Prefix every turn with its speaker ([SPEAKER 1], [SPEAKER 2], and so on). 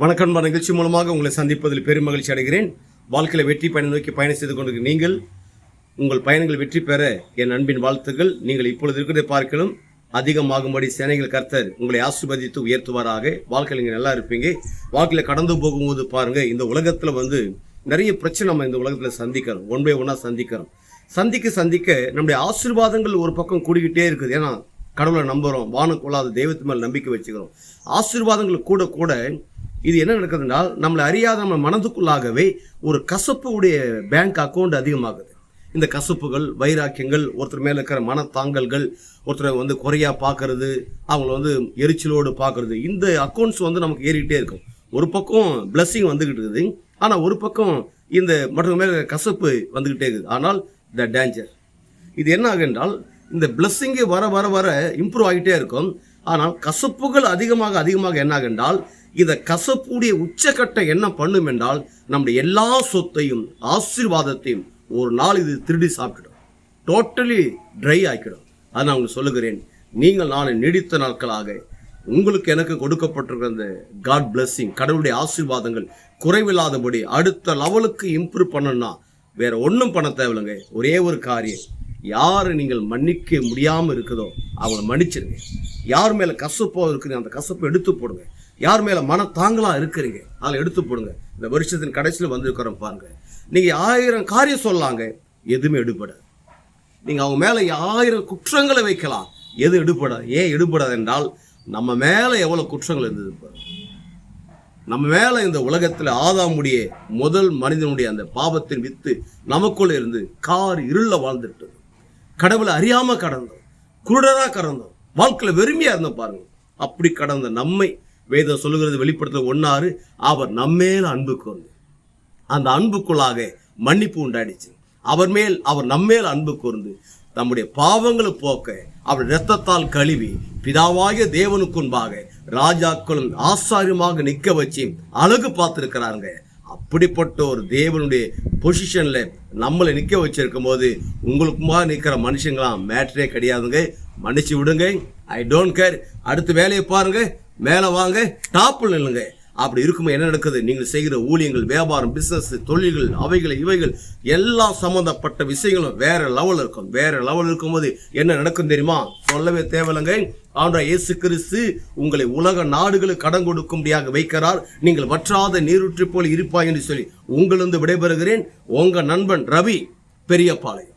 [SPEAKER 1] வணக்கம் நிகழ்ச்சி மூலமாக உங்களை சந்திப்பதில் பெரும் மகிழ்ச்சி அடைகிறேன். வாழ்க்கையில் வெற்றி பயணம் நோக்கி பயணம் செய்து கொண்டிருக்கிற நீங்கள் உங்கள் பயணங்கள் வெற்றி பெற என் அன்பின் வாழ்த்துக்கள். நீங்கள் இப்பொழுது இருக்கிறதை பார்க்கலாம் அதிகமாகும்படி சேனைகள் கர்த்தர் உங்களை ஆசிர்வதித்து உயர்த்துவாராக. வாழ்க்கையில் நீங்கள் நல்லா இருப்பீங்க. வாழ்க்கையில் கடந்து போகும்போது பாருங்கள் இந்த உலகத்தில் வந்து நிறைய பிரச்சனை நம்ம இந்த உலகத்தில் சந்திக்கிறோம். ஒன் பை ஒன்னாக சந்திக்கிறோம். சந்திக்க சந்திக்க நம்முடைய ஆசீர்வாதங்கள் ஒரு பக்கம் கூடிக்கிட்டே இருக்குது. ஏன்னா கடவுளை நம்புகிறோம் வானம் கொள்ளாத தெய்வத்து மேல் நம்பிக்கை வச்சுக்கிறோம். ஆசீர்வாதங்கள் கூட கூட இது என்ன நடக்குதுன்னா நம்மளை அறியாத நம்ம மனதுக்குள்ளாகவே ஒரு கசப்பு உடைய பேங்க் அக்கௌண்ட் அதிகமாகுது. இந்த கசப்புகள் வைராக்கியங்கள் ஒருத்தர் மேலே இருக்கிற மனத்தாங்கல்கள் ஒருத்தரை வந்து குறையா பார்க்கறது அவங்கள வந்து எரிச்சலோடு பார்க்கறது இந்த அக்கௌண்ட்ஸ் வந்து நமக்கு ஏறிக்கிட்டே இருக்கும். ஒரு பக்கம் பிளஸ்ஸிங் வந்துக்கிட்டு இருக்குது ஆனால் ஒரு பக்கம் இந்த மற்ற மேலே கசப்பு வந்துக்கிட்டே இருக்குது. ஆனால் த டேஞ்சர் இது என்ன ஆகும் என்றால் இந்த பிளஸ்ஸிங்கு வர வர வர இம்ப்ரூவ் ஆகிட்டே இருக்கும். ஆனால் கசப்புகள் அதிகமாக அதிகமாக என்ன ஆகும் என்றால் இந்த கசப்புடைய உச்சக்கட்டை என்ன பண்ணும் என்றால் நம்முடைய எல்லா சொத்தையும் ஆசீர்வாதத்தையும் ஒரு நாள் இது திருடி சாப்பிட்டுடும். Totally try ஆக்கிடும். அதை நான் உங்களுக்கு சொல்லுகிறேன். நீங்கள் நான் நீடித்த நாட்களாக உங்களுக்கு எனக்கு கொடுக்கப்பட்டிருக்கிற அந்த காட் பிளஸ்ஸிங் கடவுளுடைய ஆசீர்வாதங்கள் குறைவில்லாதபடி அடுத்த லெவலுக்கு இம்ப்ரூவ் பண்ணணும்னா வேற ஒன்றும் பண்ண தேவையில்லைங்க. ஒரே ஒரு காரியம். யார் நீங்கள் மன்னிக்க முடியாமல் இருக்குதோ அவங்கள மன்னிச்சிருங்க. யார் மேலே கசப்போ இருக்குது அந்த கசப்பை எடுத்து போடுங்க. யார் மேலே மன தாங்களாக இருக்கிறீங்க? அதில் எடுத்து போடுங்க. இந்த வருஷத்தின் கடைசியில் வந்திருக்கிறோம் பாருங்க. நீங்கள் ஆயிரம் காரியம் சொல்லலாங்க எதுவுமே எடுபடாது. நீங்கள் அவங்க மேலே ஆயிரம் குற்றங்களை வைக்கலாம் எது எடுபடாது? ஏன் எடுபடாது என்றால் நம்ம மேலே எவ்வளோ குற்றங்கள் இருந்தது நம்ம மேலே இந்த உலகத்தில் ஆதாமுடைய முதல் மனிதனுடைய அந்த பாவத்தின் வித்து நமக்குள்ளே இருந்து கார் இருள வாழ்ந்துட்டது கடவுளை அறியாமல் கடந்தோம் குருடரா கடந்தோம் வாழ்க்கையில் வெறுமையாக இருந்தோம் பாருங்கள் அப்படி கடந்த நம்மை வேதம் சொல்லுகிறது வெளிப்படுத்த ஒன்றாறு அவர் நம்மேல் அன்பு கொண்டு. அந்த அன்புக்குள்ளாக மன்னிப்பு உண்டாயிடுச்சு. அவர் மேல் அவர் நம்மேல் அன்பு கூர்ந்து தம்முடைய பாவங்களை போக்க அவர் இரத்தத்தால் கழுவி பிதாவாகிய தேவனுக்குன்பாக ராஜாக்களும் ஆசாரியமாக நிற்க வச்சு அழகு பார்த்துருக்கிறாங்க அப்படிப்பட்ட ஒரு தேவனுடைய பொசிஷனில் நம்மளை நிற்க வச்சிருக்கும் போது உங்களுக்குமா நிற்கிற மனுஷங்களாம் மேட்ரே கிடையாதுங்க. மன்னிச்சு விடுங்க. ஐ டோன்ட் கேர் அடுத்த வேலையை பாருங்க. மேலே வாங்க டாப்பில் நில்லுங்க. அப்படி இருக்கும்போது என்ன நடக்குது? நீங்கள் செய்கிற ஊழியங்கள் வியாபாரம் பிஸ்னஸ் தொழில்கள் அவைகள் இவைகள் எல்லாம் சம்மந்தப்பட்ட விஷயங்களும் வேற லெவலில் இருக்கும். வேற லெவலில் இருக்கும்போது என்ன நடக்கும் தெரியுமா? சொல்லவே தேவையில்லைங்க. ஆண்டா இயேசு கிறிஸ்து உங்களை உலக நாடுகளுக்கு கடன் கொடுக்கும்படியாக வைக்கிறார். நீங்கள் வற்றாத நீரூற்றி போல் இருப்பாய் என்று சொல்லி உங்களிருந்து விடைபெறுகிறேன். உங்கள் நண்பன் ரவி பெரியப்பாளையம்.